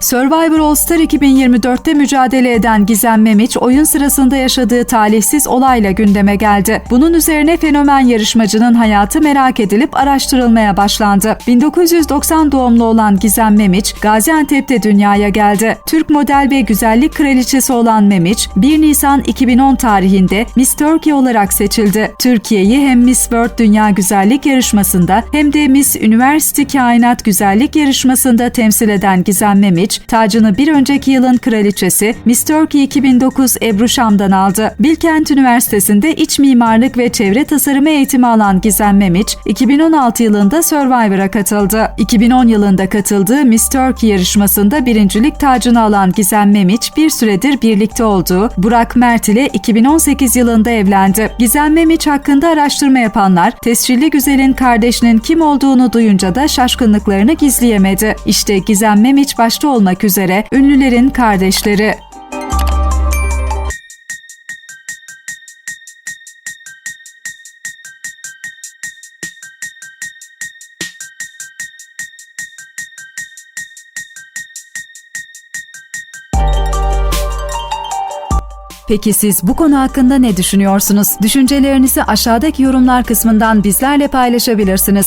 Survivor All Star 2024'te mücadele eden Gizem Memiç, oyun sırasında yaşadığı talihsiz olayla gündeme geldi. Bunun üzerine fenomen yarışmacının hayatı merak edilip araştırılmaya başlandı. 1990 doğumlu olan Gizem Memiç, Gaziantep'te dünyaya geldi. Türk model ve güzellik kraliçesi olan Memiç, 1 Nisan 2010 tarihinde Miss Turkey olarak seçildi. Türkiye'yi hem Miss World Dünya Güzellik Yarışması'nda hem de Miss Üniversite Kainat Güzellik Yarışması'nda temsil eden Gizem Memiç, tacını bir önceki yılın kraliçesi Miss Turkey 2009 Ebru Şam'dan aldı. Bilkent Üniversitesi'nde iç mimarlık ve çevre tasarımı eğitimi alan Gizem Memiç, 2016 yılında Survivor'a katıldı. 2010 yılında katıldığı Miss Turkey yarışmasında birincilik tacını alan Gizem Memiç, bir süredir birlikte olduğu Burak Mert ile 2018 yılında evlendi. Gizem Memiç hakkında araştırma yapanlar, tescilli güzelin kardeşinin kim olduğunu duyunca da şaşkınlıklarını gizleyemedi. İşte Gizem Memiç başta olmak üzere ünlülerin kardeşleri. Peki siz bu konu hakkında ne düşünüyorsunuz? Düşüncelerinizi aşağıdaki yorumlar kısmından bizlerle paylaşabilirsiniz.